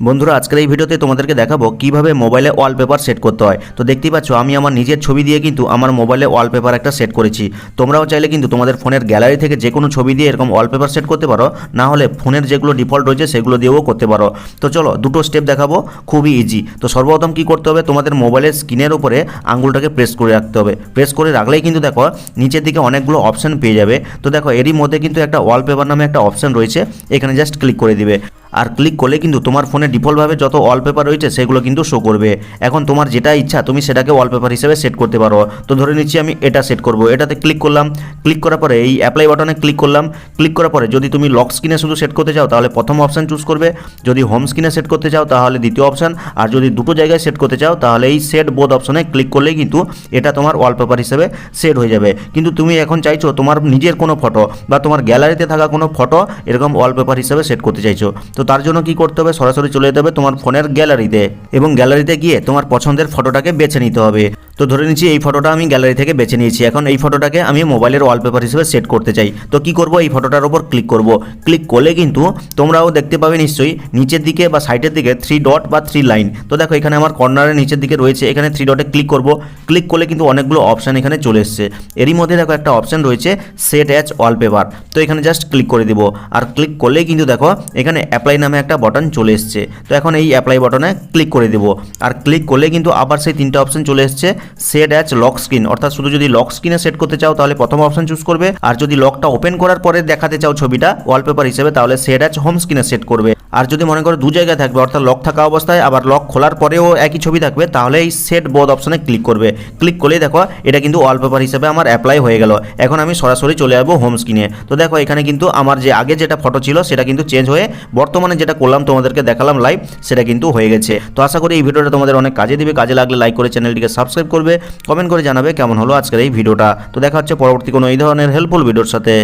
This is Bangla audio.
বন্ধুরা, আজকের এই ভিডিওতে তোমাদেরকে দেখাবো কীভাবে মোবাইলে ওয়ালপেপার সেট করতে হয়। তো দেখতেই পাচ্ছ, আমি আমার নিজের ছবি দিয়ে কিন্তু আমার মোবাইলে ওয়ালপেপার একটা সেট করেছি। তোমরাও চাইলে কিন্তু তোমাদের ফোনের গ্যালারি থেকে যে কোনো ছবি দিয়ে এরকম ওয়ালপেপার সেট করতে পারো, না হলে ফোনের যেগুলো ডিফল্ট রয়েছে সেগুলো দিয়েও করতে পারো। তো চলো, দুটো স্টেপ দেখাবো, খুবই ইজি তো সর্বপ্রথম কি করতে হবে, তোমাদের মোবাইলের স্ক্রিনের উপরে আঙুলটাকে প্রেস করে রাখতে হবে। প্রেস করে রাখলেই কিন্তু দেখো, নিচের দিকে অনেকগুলো অপশান পেয়ে যাবে। তো দেখো, এরই মধ্যে কিন্তু একটা ওয়ালপেপার নামে একটা অপশন রয়েছে, এখানে জাস্ট ক্লিক করে দিবে। আর ক্লিক করলে কিন্তু তোমার ফোনে ডিফল্টভাবে যত ওয়ালপেপার রয়েছে সেগুলো কিন্তু শো করবে। এখন তোমার যেটা ইচ্ছা, তুমি সেটাকে ওয়ালপেপার হিসেবে সেট করতে পারো। তো ধরে নিচ্ছি আমি এটা সেট করব। এটাতে ক্লিক করলাম। ক্লিক করার পরে এই অ্যাপ্লাই বাটনে ক্লিক করলাম। ক্লিক করার পরে যদি তুমি লক স্ক্রিনে শুধু সেট করতে চাও, তাহলে প্রথম অপশান চুজ করবে। যদি হোম স্ক্রিনে সেট করতে চাও, তাহলে দ্বিতীয় অপশান আর যদি দুটো জায়গায় সেট করতে চাও, তাহলে এই সেট বোধ অপশনে ক্লিক করলেই কিন্তু এটা তোমার ওয়ালপেপার হিসেবে সেট হয়ে যাবে। কিন্তু তুমি এখন চাইছো তোমার নিজের কোনো ফটো বা তোমার গ্যালারিতে থাকা কোনো ফটো এরকম ওয়ালপেপার হিসেবে সেট করতে চাইছো। তো তার জন্য কি করতে হবে? সরাসরি চলে যেতে হবে তোমার ফোনের গ্যালারিতে এবং গ্যালারিতে গিয়ে তোমার পছন্দের ফটোটাকে বেছে নিতে হবে। তো ধরে নিচ্ছি এই ফটোটা আমি গ্যালারি থেকে বেছে নিয়েছি। এখন এই ফটোটাকে আমি মোবাইলের ওয়ালপেপার হিসেবে সেট করতে চাই। তো কি করব? এই ফটোটার উপর ক্লিক করব। ক্লিক করলে কিন্তু তোমরাও দেখতে পাবে নিশ্চয়ই নিচের দিকে বা সাইডের দিকে থ্রি ডট বা থ্রি লাইন তো দেখো এখানে আমার কর্নারের নিচের দিকে রয়েছে। এখানে থ্রি ডটে ক্লিক করব। ক্লিক করলে কিন্তু অনেকগুলো অপশান এখানে চলে এসছে। এরই মধ্যে দেখো একটা অপশান রয়েছে সেট অ্যাচ ওয়ালপেপার তো এখানে জাস্ট ক্লিক করে দিব। আর ক্লিক করলেই কিন্তু দেখো এখানে অ্যাপ্লাই নামে একটা বাটন চলে এসছে। তো এখন এই অ্যাপ্লাই বাটনে ক্লিক করে দেব। আর ক্লিক করলে কিন্তু আবার সেই তিনটা অপশন চলে এসছে। সেট অ্যাচ লক স্ক্রিন অর্থাৎ শুধু যদি লক স্ক্রিনে সেট করতে চাও, তাহলে প্রথম অপশন চুজ করবে। আর যদি লকটা ওপেন করার পরে দেখাতে চাও ছবিটা ওয়ালপেপার হিসেবে, তাহলে সেট অ্যাচ হোম স্ক্রিনে সেট করবে। আর যদি মনে করো দু জায়গায় থাকবে, অর্থাৎ লক থাকা অবস্থায়, আবার লক খোলার পরেও একই ছবি থাকবে তাহলে এই সেট বোধ অপশনে ক্লিক করবে। ক্লিক করলেই দেখো, এটা কিন্তু ওয়ালপেপার হিসেবে আমার অ্যাপ্লাই হয়ে গেল। এখন আমি সরাসরি চলে যাব হোম স্ক্রিনে তো দেখো, এখানে কিন্তু আমার যে আগে যেটা ফটো ছিল, সেটা কিন্তু চেঞ্জ হয়ে বর্তমানে যেটা করলাম, তোমাদেরকে দেখালাম লাইভ সেটা কিন্তু হয়ে গেছে। তো আশা করি এই ভিডিওটা তোমাদের অনেক কাজে দিবে। কাজে লাগলে লাইক করে চ্যানেলটিকে সাবস্ক্রাইব করবে। কমেন্ট করে জানাবে কেমন হলো আজকের এই ভিডিওটা। তো দেখা হচ্ছে পরবর্তী কোনো এই ধরনের হেল্পফুল ভিডিওর সাথে।